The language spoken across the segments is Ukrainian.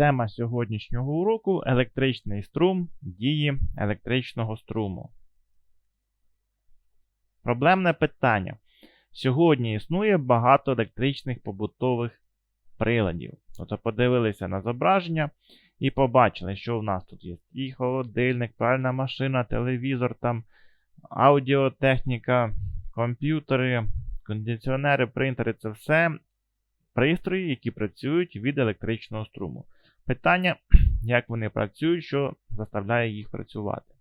Тема сьогоднішнього уроку електричний струм дії електричного струму. Проблемне питання. Сьогодні існує багато електричних побутових приладів. Тобто подивилися на зображення і побачили, що в нас тут є і холодильник, пральна машина, телевізор, там, аудіотехніка, комп'ютери, кондиціонери, принтери це все пристрої, які працюють від електричного струму. Питання, як вони працюють, що заставляє їх працювати.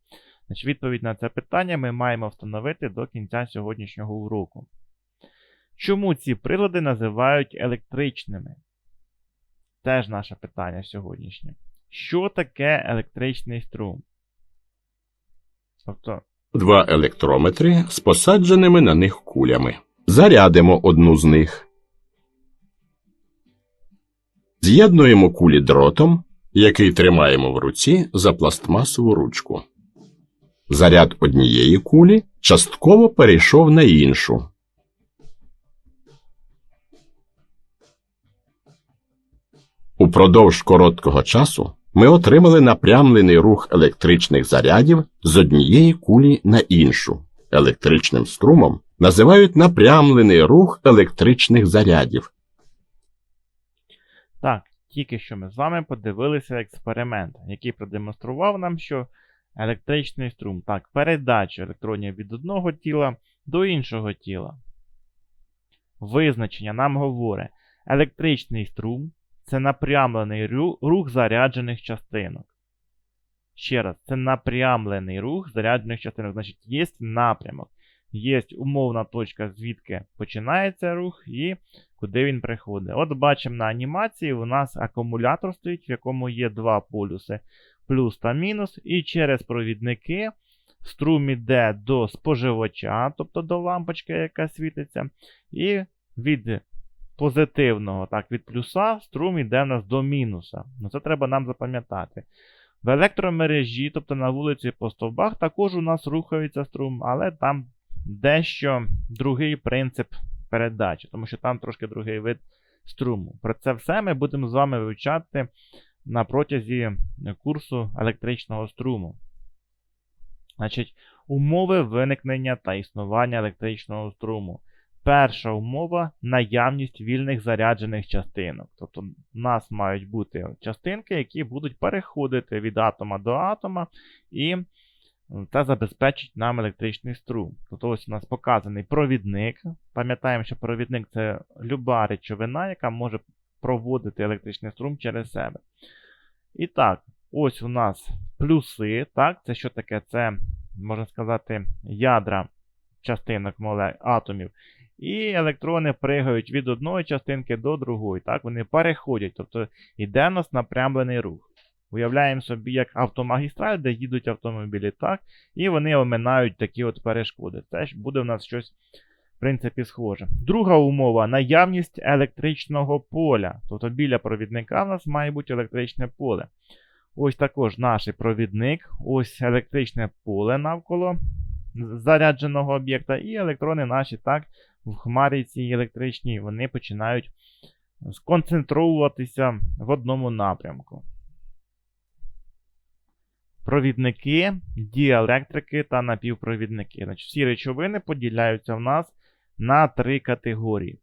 Значить, Відповідь на це питання ми маємо встановити до кінця сьогоднішнього уроку. Чому ці прилади називають електричними? Теж наше питання сьогоднішнє. Що таке електричний струм? Тобто, Два електрометри з посадженими на них кулями. Зарядимо одну з них. З'єднуємо кулі дротом, який тримаємо в руці за пластмасову ручку. Заряд однієї кулі частково перейшов на іншу. Упродовж короткого часу ми отримали напрямлений рух електричних зарядів з однієї кулі на іншу. Електричним струмом називають напрямлений рух електричних зарядів. Тільки що ми з вами подивилися експеримент, який продемонстрував нам, що електричний струм, так, передача електронів від одного тіла до іншого тіла. Визначення нам говорить, електричний струм це напрямлений рух заряджених частинок. Ще раз, це напрямлений рух заряджених частинок. Значить, є напрямок. Є умовна точка, звідки починається рух і куди він приходить. От бачимо на анімації, у нас акумулятор стоїть, в якому є два полюси плюс та мінус, і через провідники струм іде до споживача, тобто до лампочки, яка світиться, і від позитивного, так, від плюса струм іде у нас до мінуса. Ну це треба нам запам'ятати. В електромережі, тобто на вулиці по стовбах, також у нас рухається струм, але там дещо другий принцип передачі, тому що там трошки другий вид струму. Про це все ми будемо з вами вивчати на протязі курсу електричного струму. Значить, умови виникнення та існування електричного струму. Перша умова наявність вільних заряджених частинок. Тобто, у нас мають бути частинки, які будуть переходити від атома до атома, і це забезпечить нам електричний струм. Тобто ось у нас показаний провідник. Пам'ятаємо, що провідник це люба речовина, яка може проводити електричний струм через себе. І так, ось у нас плюси. Так, Це що таке? Це, можна сказати, ядра частинок атомів. І електрони пригають від одної частинки до другої. Так, Вони переходять. Тобто йде у нас напрямлений рух. Уявляємо собі, як автомагістраль, де їдуть автомобілі, так, і вони оминають такі от перешкоди. Це ж буде в нас щось, в принципі, схоже. Друга умова наявність електричного поля. Тобто біля провідника в нас має бути електричне поле. Ось також наш провідник, ось електричне поле навколо зарядженого об'єкта, і електрони наші так, в хмарі цій електричній вони починають сконцентровуватися в одному напрямку. Провідники, діелектрики та напівпровідники. Значить, Всі речовини поділяються в нас на три категорії.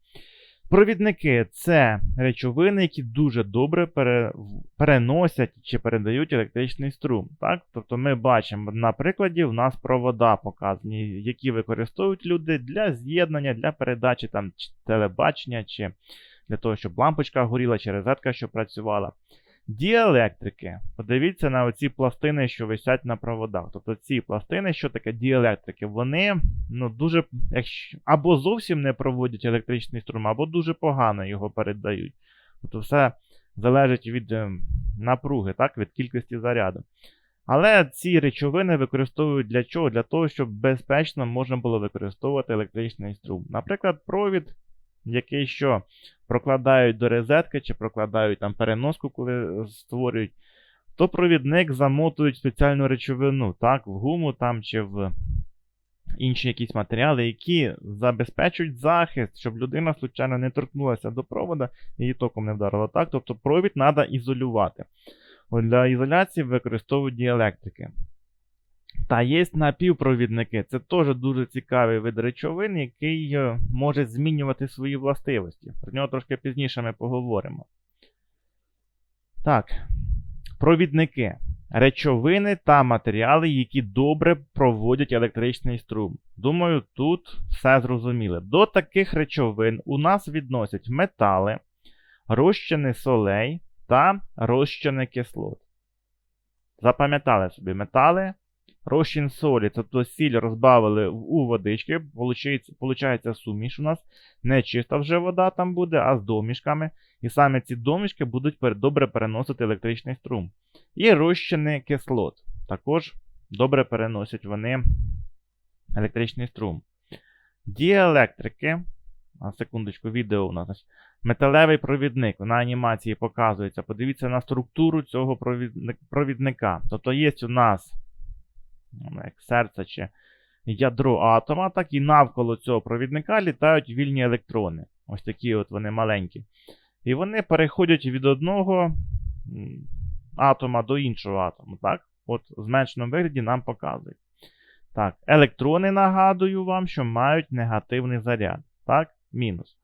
Провідники це речовини, які дуже добре пере... переносять чи передають електричний струм. Так? Тобто ми бачимо на прикладі, в нас провода показані, які використовують люди для з'єднання, для передачі там, телебачення, чи для того, щоб лампочка горіла, чи розетка, що працювала. Діелектрики. Подивіться на оці пластини, що висять на проводах. Тобто ці пластини, що таке діелектрики, вони ну, дуже якщо, або зовсім не проводять електричний струм, або дуже погано його передають. Тобто все залежить від е, напруги, так, від кількості заряду. Але ці речовини використовують для чого? Для того, щоб безпечно можна було використовувати електричний струм. Наприклад, провід який що прокладають до розетки, чи прокладають там переноску, коли створюють, то провідник замотують спеціальну речовину, так, в гуму там чи в інші якісь матеріали, які забезпечують захист, щоб людина случайно не торкнулася до провода і її током не вдарило. Так? Тобто провід треба ізолювати. От для ізоляції використовують діелектрики. Та є напівпровідники. Це теж дуже цікавий вид речовин, який е, може змінювати свої властивості. Про нього трошки пізніше ми поговоримо. Так, провідники. Речовини та матеріали, які добре проводять електричний струм. Думаю, тут все зрозуміло. До таких речовин у нас відносять метали, розчини солей та розчини кислот. Запам'ятали собі метали, розчин солі, тобто сіль розбавили у водички, получається суміш у нас. Не чиста вже вода там буде, а з домішками. І саме ці домішки будуть добре переносити електричний струм. І розчини кислот. Також добре переносять вони електричний струм. Діелектрики. На секундочку, відео у нас. Металевий провідник. На анімації показується. Подивіться на структуру цього провідника. Тобто є у нас як серце чи ядро атома, так і навколо цього провідника літають вільні електрони. Ось такі от вони маленькі. І вони переходять від одного атома до іншого атому. Так? От в зменшеному вигляді нам показують. Так, електрони нагадую вам, що мають негативний заряд. Так, мінус.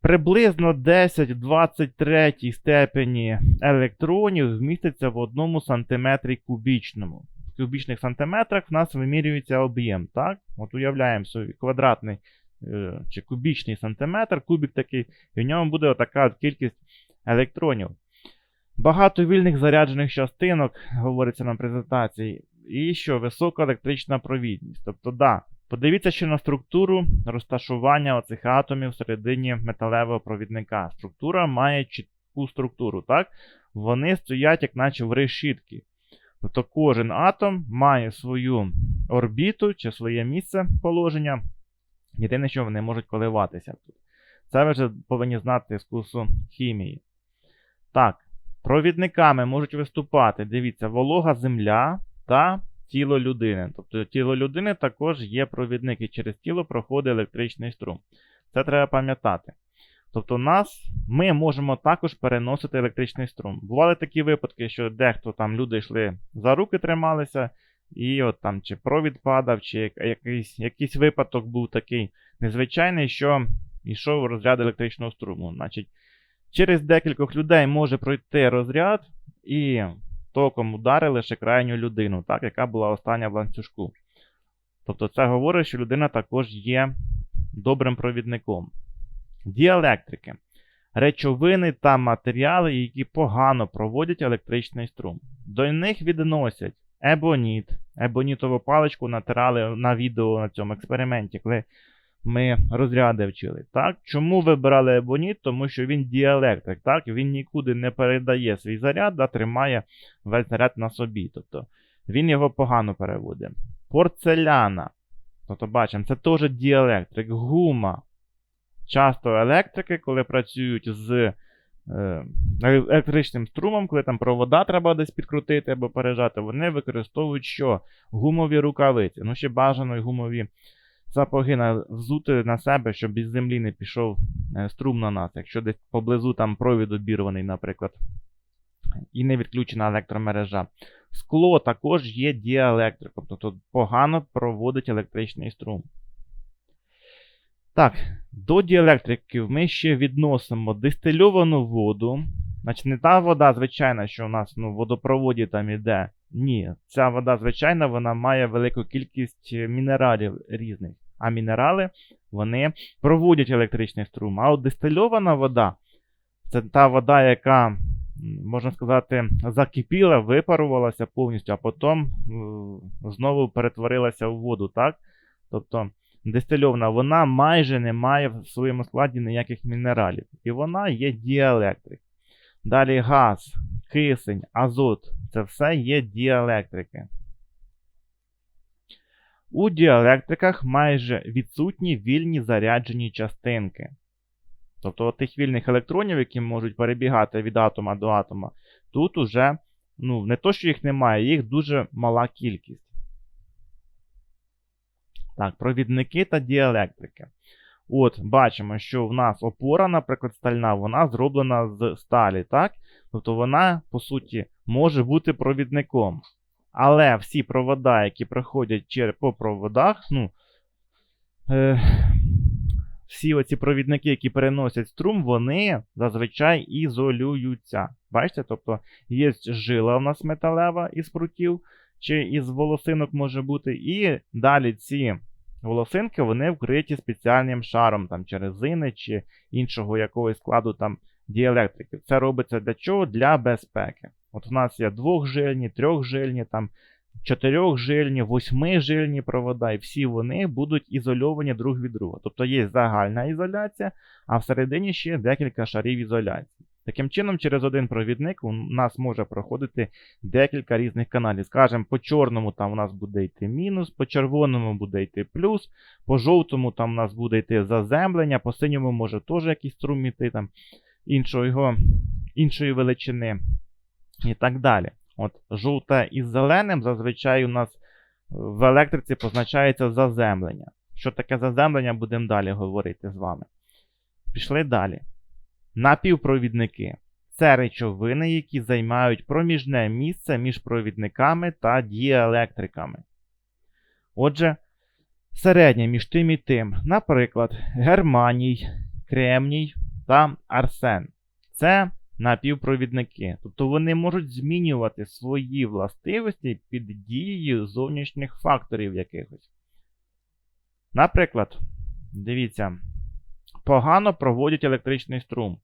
Приблизно 10-23 степені електронів вміститься в одному сантиметрі кубічному. Кубічних сантиметрах в нас вимірюється об'єм. Так? От уявляємо собі квадратний е, чи кубічний сантиметр, кубік такий, і в ньому буде отака кількість електронів. Багато вільних заряджених частинок, говориться на презентації, і що висока електрична провідність. Тобто, да, подивіться ще на структуру розташування оцих атомів всередині металевого провідника. Структура має чітку структуру, так? Вони стоять, як наче в решітки. Тобто кожен атом має свою орбіту чи своє місце положення. Єдине, що вони можуть коливатися тут. Це ви вже повинні знати з курсу хімії. Так, провідниками можуть виступати, дивіться, волога земля та тіло людини. Тобто тіло людини також є провідник, і через тіло проходить електричний струм. Це треба пам'ятати. Тобто, нас, ми можемо також переносити електричний струм. Бували такі випадки, що дехто там люди йшли за руки трималися, і от там чи провід падав, чи якийсь, якийсь випадок був такий незвичайний, що йшов розряд електричного струму. Значить, через декількох людей може пройти розряд, і током ударили лише крайню людину, так, яка була остання в ланцюжку. Тобто це говорить, що людина також є добрим провідником. Діелектрики. Речовини та матеріали, які погано проводять електричний струм. До них відносять ебоніт. Ебонітову паличку натирали на відео на цьому експерименті, коли ми розряди вчили. Так? Чому вибирали ебоніт? Тому що він діелектрик, так? він нікуди не передає свій заряд, а тримає весь заряд на собі. Тобто він його погано переводить. Порцеляна. Тобто бачимо, це теж діелектрик, гума. Часто електрики, коли працюють з е, електричним струмом, коли там провода треба десь підкрутити або пережати, вони використовують що? Гумові рукавиці. Ну, ще бажано й гумові сапоги на, взути на себе, щоб із землі не пішов е, струм на нас, якщо десь поблизу там провід обірваний, наприклад, і не відключена електромережа. Скло також є діелектриком, тобто погано проводить електричний струм. Так, до діелектриків ми ще відносимо дистильовану воду. Значить, не та вода, звичайна, що у нас ну, в водопроводі там іде. Ні, ця вода, звичайна, вона має велику кількість е, мінералів різних. А мінерали вони проводять електричний струм. А от дистильована вода це та вода, яка, можна сказати, закипіла, випарувалася повністю, а потім е, знову перетворилася в воду, так? Тобто дистильована, вона майже не має в своєму складі ніяких мінералів. І вона є діелектрик. Далі газ, кисень, азот це все є діелектрики. У діелектриках майже відсутні вільні заряджені частинки. Тобто тих вільних електронів, які можуть перебігати від атома до атома, тут уже ну, не то, що їх немає, їх дуже мала кількість. Так, провідники та діелектрики. От, бачимо, що в нас опора, наприклад, стальна, вона зроблена з сталі, так? Тобто вона, по суті, може бути провідником. Але всі провода, які проходять по проводах, ну, е, всі оці провідники, які переносять струм, вони зазвичай ізолюються. Бачите? Тобто є жила у нас металева із прутів, чи із волосинок може бути, і далі ці волосинки вони вкриті спеціальним шаром там, чи резини, чи іншого якогось складу там діелектрики. Це робиться для чого? Для безпеки. От у нас є двохжильні, трьохжильні, там чотирьохжильні, восьмижильні провода, і всі вони будуть ізольовані друг від друга. Тобто є загальна ізоляція, а всередині ще декілька шарів ізоляції. Таким чином, через один провідник у нас може проходити декілька різних каналів. Скажемо, по чорному там у нас буде йти мінус, по червоному буде йти плюс, по жовтому там у нас буде йти заземлення, по синьому може теж якийсь струм йти там іншого, іншої величини і так далі. От жовте із зеленим зазвичай у нас в електриці позначається заземлення. Що таке заземлення, будемо далі говорити з вами. Пішли далі. Напівпровідники. Це речовини, які займають проміжне місце між провідниками та діелектриками. Отже, середнє між тим і тим, наприклад, германій, кремній та арсен. Це напівпровідники. Тобто вони можуть змінювати свої властивості під дією зовнішніх факторів якихось. Наприклад, дивіться, погано проводять електричний струм.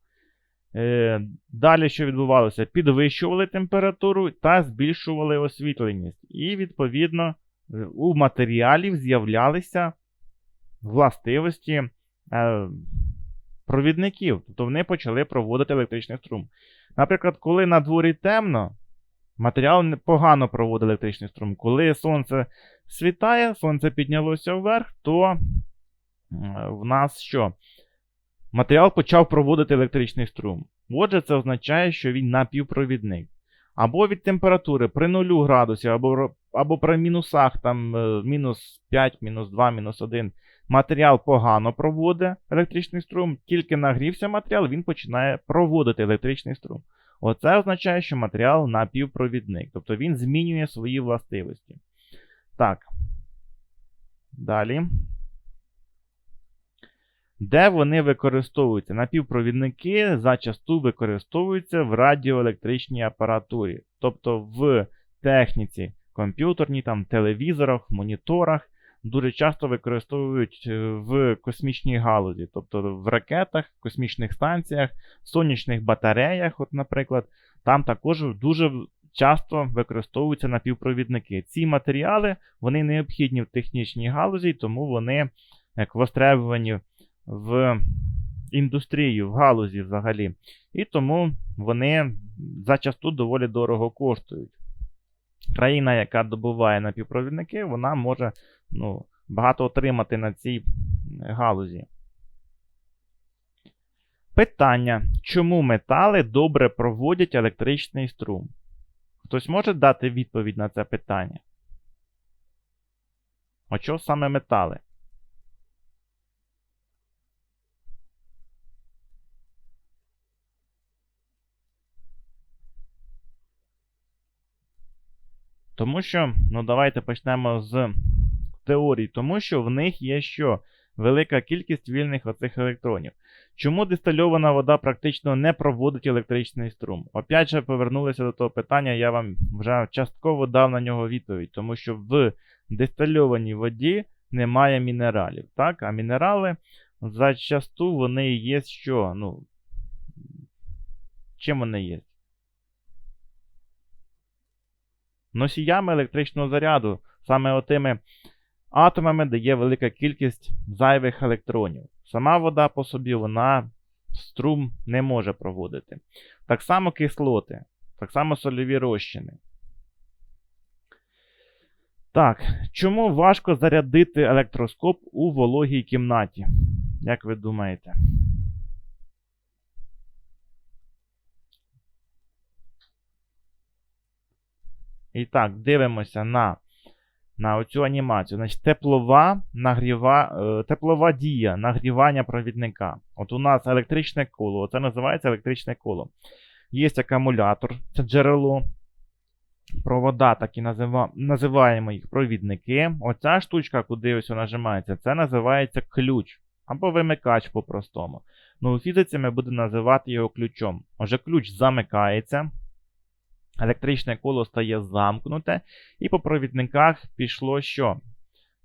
Е, Далі, що відбувалося? Підвищували температуру та збільшували освітленість. І, відповідно, у матеріалів з'являлися властивості е, провідників. Тобто вони почали проводити електричний струм. Наприклад, коли на дворі темно, матеріал погано проводить електричний струм. Коли сонце світає, сонце піднялося вверх, то в нас що? Матеріал почав проводити електричний струм. Отже, це означає, що він напівпровідник. Або від температури при 0 градусів, або або при мінусах, там е, мінус 5, мінус 2, мінус 1. Матеріал погано проводить електричний струм, тільки нагрівся матеріал, він починає проводити електричний струм. Оце означає, що матеріал напівпровідник. Тобто він змінює свої властивості. Так. Далі. Де вони використовуються? Напівпровідники зачасту використовуються в радіоелектричній апаратурі, тобто в техніці комп'ютерній, там, телевізорах, моніторах. Дуже часто використовують е, в космічній галузі, тобто в ракетах, космічних станціях, сонячних батареях, от, наприклад, там також дуже часто використовуються напівпровідники. Ці матеріали вони необхідні в технічній галузі, тому вони як востребувані в індустрію, в галузі взагалі. І тому вони зачасту доволі дорого коштують. Країна, яка добуває напівпровідники, вона може ну, багато отримати на цій галузі. Питання. Чому метали добре проводять електричний струм? Хтось може дати відповідь на це питання? А що саме метали? Тому що, ну давайте почнемо з теорії, тому що в них є що? Велика кількість вільних оцих електронів. Чому дистильована вода практично не проводить електричний струм? Опять же, повернулися до того питання, я вам вже частково дав на нього відповідь, тому що в дистильованій воді немає мінералів. так? А мінерали зачасту вони є що? Ну, Чим вони є? Носіями електричного заряду, саме отими атомами, де є велика кількість зайвих електронів. Сама вода по собі вона струм не може проводити. Так само кислоти, так само сольові розчини. Так, чому важко зарядити електроскоп у вологій кімнаті? Як ви думаєте? І так, дивимося на на оцю анімацію. Значить, теплова, нагріва, е, теплова дія нагрівання провідника. От у нас електричне коло, це називається електричне коло. Є акумулятор, це джерело. Провода, так і назива, називаємо їх провідники. Оця штучка, куди ось нажимається, це називається ключ або вимикач по-простому. Ну, у фізиці ми будемо називати його ключом. Отже, ключ замикається, електричне коло стає замкнуте, і по провідниках пішло що?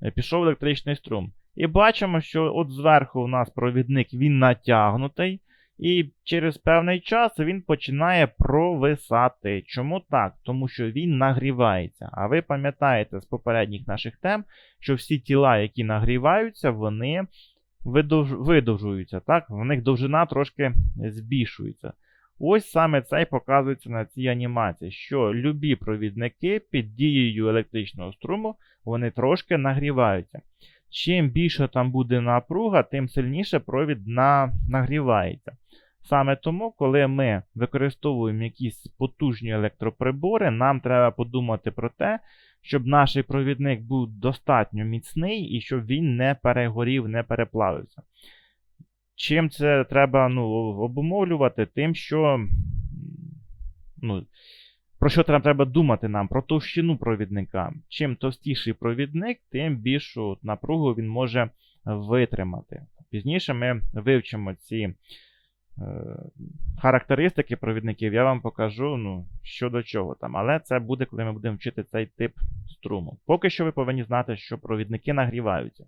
Е, Пішов електричний струм. І бачимо, що от зверху у нас провідник він натягнутий, і через певний час він починає провисати. Чому так? Тому що він нагрівається. А ви пам'ятаєте з попередніх наших тем, що всі тіла, які нагріваються, вони видовж... видовжуються. Так? В них довжина трошки збільшується. Ось саме це і показується на цій анімації, що любі провідники під дією електричного струму вони трошки нагріваються. Чим більше там буде напруга, тим сильніше провід на... нагрівається. Саме тому, коли ми використовуємо якісь потужні електроприбори, нам треба подумати про те, щоб наш провідник був достатньо міцний і щоб він не перегорів, не переплавився. Чим це треба ну, обумовлювати? Тим, що. Ну, про що треба, думати нам? Про товщину провідника. Чим товстіший провідник, тим більшу напругу він може витримати. Пізніше ми вивчимо ці е, характеристики провідників, я вам покажу, ну, що до чого там. Але це буде, коли ми будемо вчити цей тип струму. Поки що ви повинні знати, що провідники нагріваються.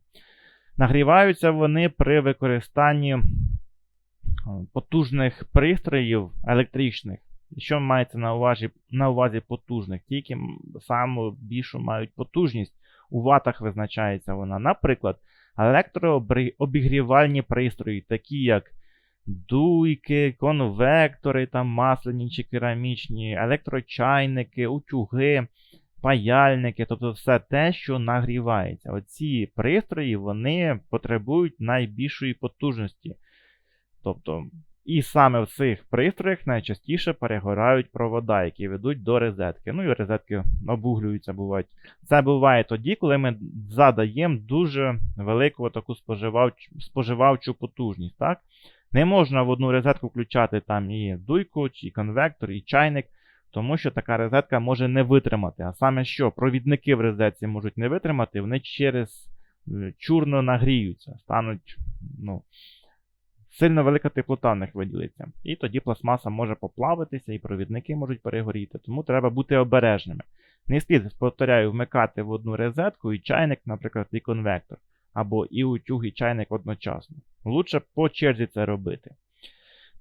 Нагріваються вони при використанні потужних пристроїв електричних. Що мається на увазі, на увазі потужних? Тільки саму більшу мають потужність. У ватах визначається вона. Наприклад, електрообігрівальні пристрої, такі як дуйки, конвектори, там масляні чи керамічні, електрочайники, утюги, паяльники, тобто все те, що нагрівається. Оці пристрої вони потребують найбільшої потужності. Тобто, і саме в цих пристроях найчастіше перегорають провода, які ведуть до розетки. Ну і розетки обуглюються бувають. Це буває тоді, коли ми задаємо дуже велику таку споживавчу, споживавчу потужність. так? Не можна в одну розетку включати там і дуйку, і конвектор, і чайник, тому що така розетка може не витримати. А саме що провідники в розетці можуть не витримати, вони через чурно нагріються, стануть. ну, Сильно велика теплота в них виділиться. І тоді пластмаса може поплавитися, і провідники можуть перегоріти. Тому треба бути обережними. Не слід, повторяю, вмикати в одну розетку і чайник, наприклад, і конвектор. Або і утюг, і чайник одночасно. Лучше по черзі це робити.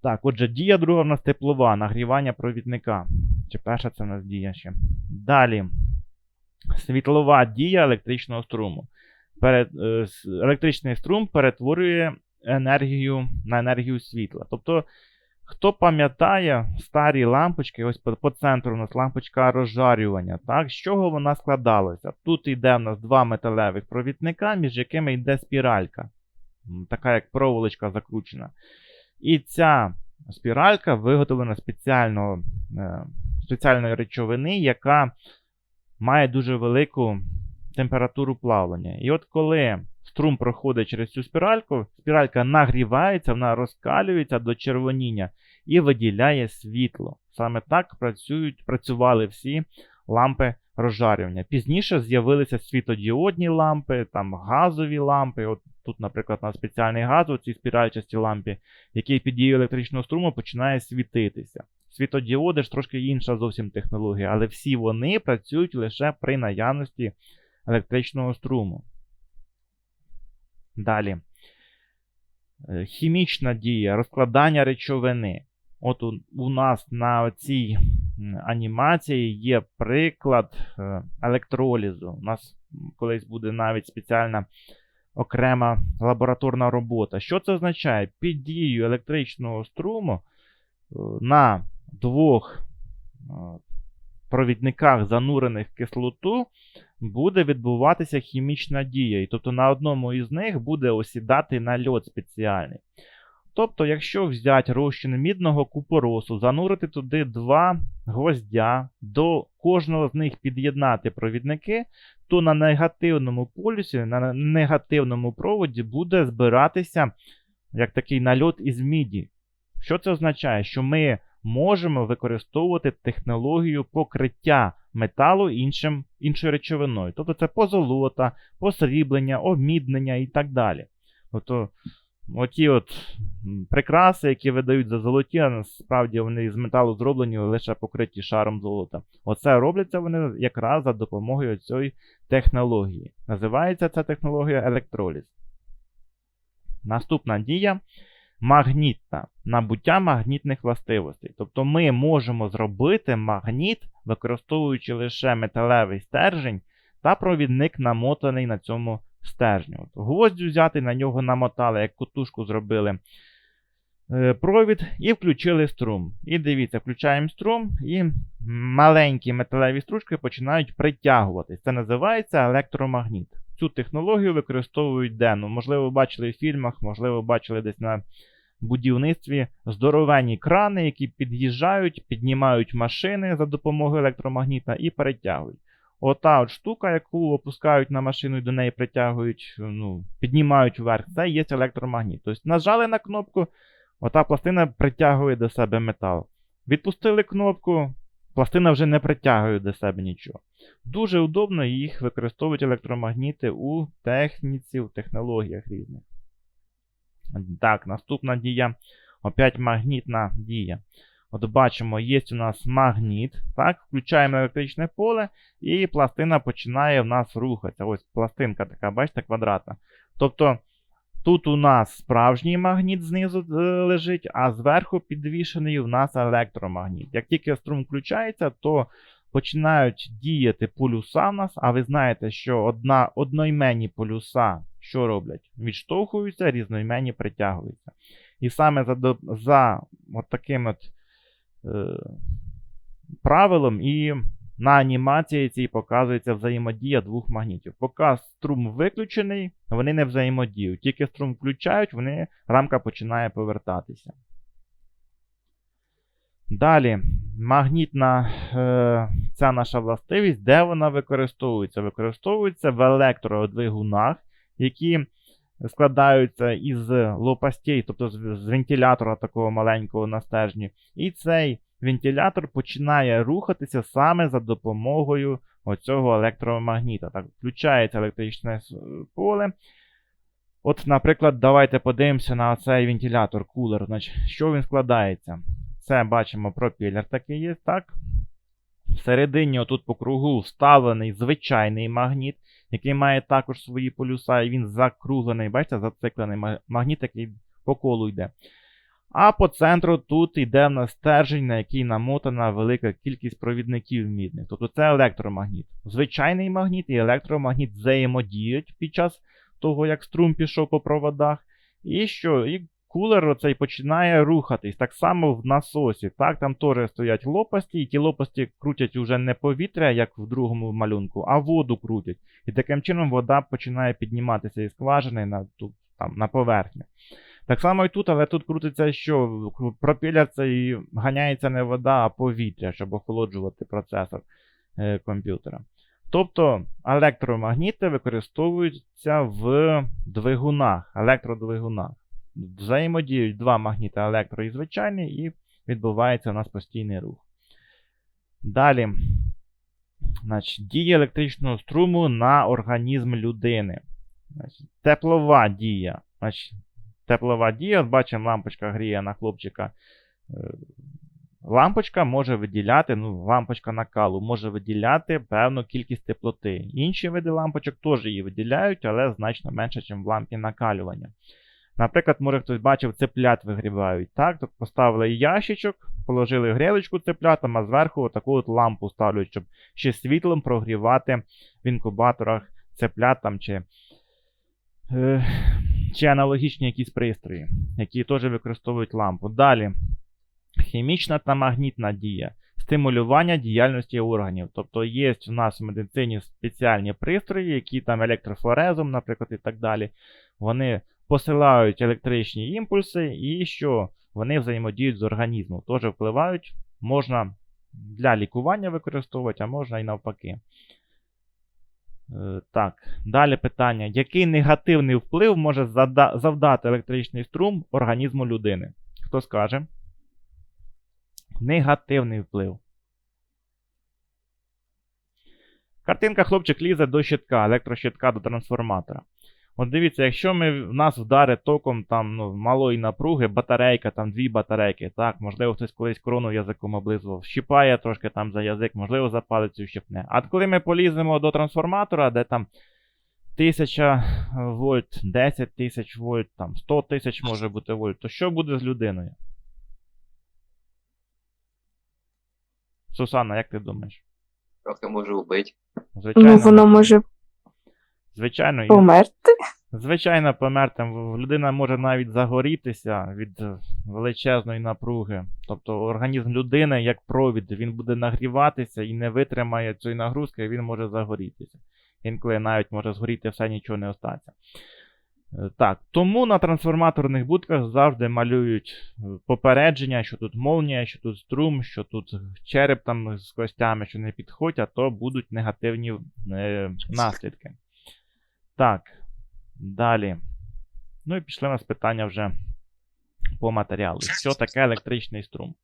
Так, отже, дія друга в нас теплова, нагрівання провідника. Чи перша це в нас дія ще. Далі. Світлова дія електричного струму. Перед, е, електричний струм перетворює енергію на енергію світла. Тобто, хто пам'ятає старі лампочки, ось по, по центру у нас лампочка розжарювання. так, З чого вона складалася? Тут йде в нас два металевих провідника, між якими йде спіралька. Така як проволочка закручена. І ця спіралька виготовлена спеціально, е, спеціальної речовини, яка має дуже велику температуру плавлення. І от коли струм проходить через цю спіральку, спіралька нагрівається, вона розкалюється до червоніння і виділяє світло. Саме так працюють, працювали всі лампи розжарювання. Пізніше з'явилися світодіодні лампи, там газові лампи. От Тут, наприклад, на спеціальний газ у цій спіральчастій лампі, який під дією електричного струму починає світитися. Світодіоди ж трошки інша зовсім технологія, але всі вони працюють лише при наявності електричного струму. Далі. Хімічна дія, розкладання речовини. От у, у нас на цій анімації є приклад електролізу. У нас колись буде навіть спеціальна окрема лабораторна робота. Що це означає? Під дією електричного струму на двох провідниках, занурених в кислоту, буде відбуватися хімічна дія. І тобто на одному із них буде осідати нальот спеціальний. Тобто, якщо взяти розчин мідного купоросу, занурити туди два гвоздя, до кожного з них під'єднати провідники, то на негативному полюсі, на негативному проводі буде збиратися як такий нальот із міді. Що це означає? Що ми можемо використовувати технологію покриття металу іншим, іншою речовиною. Тобто це позолота, посріблення, обміднення і так далі. Тобто, оті от прикраси, які видають за золоті, а насправді вони з металу зроблені лише покриті шаром золота. Оце робляться вони якраз за допомогою цієї технології. Називається ця технологія електроліз. Наступна дія магнітна, набуття магнітних властивостей. Тобто ми можемо зробити магніт, використовуючи лише металевий стержень та провідник намотаний на цьому стержню. От Гвоздю взяти, на нього намотали, як кутушку зробили е, провід і включили струм. І дивіться, включаємо струм, і маленькі металеві стружки починають притягуватись. Це називається електромагніт. Цю технологію використовують денно. Можливо, ви бачили в фільмах, можливо, бачили десь на будівництві здоровенні крани, які під'їжджають, піднімають машини за допомогою електромагніта і перетягують. Ота от штука, яку опускають на машину і до неї притягують, ну, піднімають вверх, це є електромагніт. Тобто нажали на кнопку, ота пластина притягує до себе метал. Відпустили кнопку, пластина вже не притягує до себе нічого. Дуже удобно їх використовують електромагніти у техніці, у технологіях різних. Так, наступна дія. Опять магнітна дія. От бачимо, є у нас магніт. Так, Включаємо електричне поле, і пластина починає в нас рухатися. Ось пластинка така, бачите, квадратна. Тобто тут у нас справжній магніт знизу е, лежить, а зверху підвішений у нас електромагніт. Як тільки струм включається, то починають діяти полюса в нас, а ви знаєте, що одна, одноіменні полюса що роблять? Відштовхуються, різноіменні притягуються. І саме за, за от таким от, правилом і на анімації цій показується взаємодія двох магнітів. Поки струм виключений, вони не взаємодіють. Тільки струм включають, вони, рамка починає повертатися. Далі, магнітна е, ця наша властивість, де вона використовується? Використовується в електродвигунах, які складаються із лопастей, тобто з, вентилятора такого маленького на стержні. І цей вентилятор починає рухатися саме за допомогою оцього електромагніта. Так, включається електричне поле. От, наприклад, давайте подивимося на цей вентилятор, кулер. Значить, що він складається? Це бачимо пропелер такий є, так? Всередині, отут по кругу, вставлений звичайний магніт, який має також свої полюса, і він закруглений, бачите, зациклений магніт, який по колу йде. А по центру тут йде в нас стержень, на який намотана велика кількість провідників мідних. Тобто це електромагніт. Звичайний магніт і електромагніт взаємодіють під час того, як струм пішов по проводах. І що? І кулер оцей починає рухатись. Так само в насосі. Так, там теж стоять лопасті, і ті лопасті крутять уже не повітря, як в другому малюнку, а воду крутять. І таким чином вода починає підніматися із скважини на, ту, там, на поверхню. Так само і тут, але тут крутиться що? Пропелер і ганяється не вода, а повітря, щоб охолоджувати процесор е, комп'ютера. Тобто електромагніти використовуються в двигунах, електродвигунах. Взаємодіють два магніти електро і звичайний, і відбувається у нас постійний рух. Далі, значить, дія електричного струму на організм людини. Значить, теплова дія. Значить, теплова дія, бачимо, лампочка гріє на хлопчика. Е, Лампочка може виділяти, ну, лампочка накалу може виділяти певну кількість теплоти. Інші види лампочок теж її виділяють, але значно менше, ніж в лампі накалювання. Наприклад, може хтось бачив, цеплят вигрівають. Так? Тобто поставили ящичок, положили грілочку цеплятам, а зверху таку от лампу ставлять, щоб ще світлом прогрівати в інкубаторах цеплят там, чи, е, чи аналогічні якісь пристрої, які теж використовують лампу. Далі. Хімічна та магнітна дія. Стимулювання діяльності органів. Тобто є в нас в медицині спеціальні пристрої, які там електрофорезом, наприклад, і так далі. Вони посилають електричні імпульси і що вони взаємодіють з організмом. Теж впливають, можна для лікування використовувати, а можна і навпаки. Е, Так, далі питання. Який негативний вплив може завдати електричний струм організму людини? Хто скаже? Негативний вплив. Картинка хлопчик лізе до щитка, електрощитка до трансформатора. От дивіться, якщо ми, в нас вдарить током там, ну, малої напруги, батарейка, там дві батарейки, так, можливо, хтось колись корону язиком облизував, щіпає трошки там за язик, можливо, за палицю щепне. А коли ми поліземо до трансформатора, де там 1000 вольт, 10 тисяч вольт, там 100 тисяч може бути вольт, то що буде з людиною? Сусанна, як ти думаєш? Трохи може вбити. Звичайно, Ну, воно може звичайно, померти. Звичайно, померти. Людина може навіть загорітися від е, величезної напруги. Тобто організм людини, як провід, він буде нагріватися і не витримає цієї нагрузки, і він може загорітися. Інколи навіть може згоріти все, нічого не остаться. Е, Так, тому на трансформаторних будках завжди малюють е, попередження, що тут молнія, що тут струм, що тут череп там з костями, що не підходять, а то будуть негативні е, наслідки. Так, Далі. Ну і пішли у нас питання вже по матеріалу. Що таке електричний струм?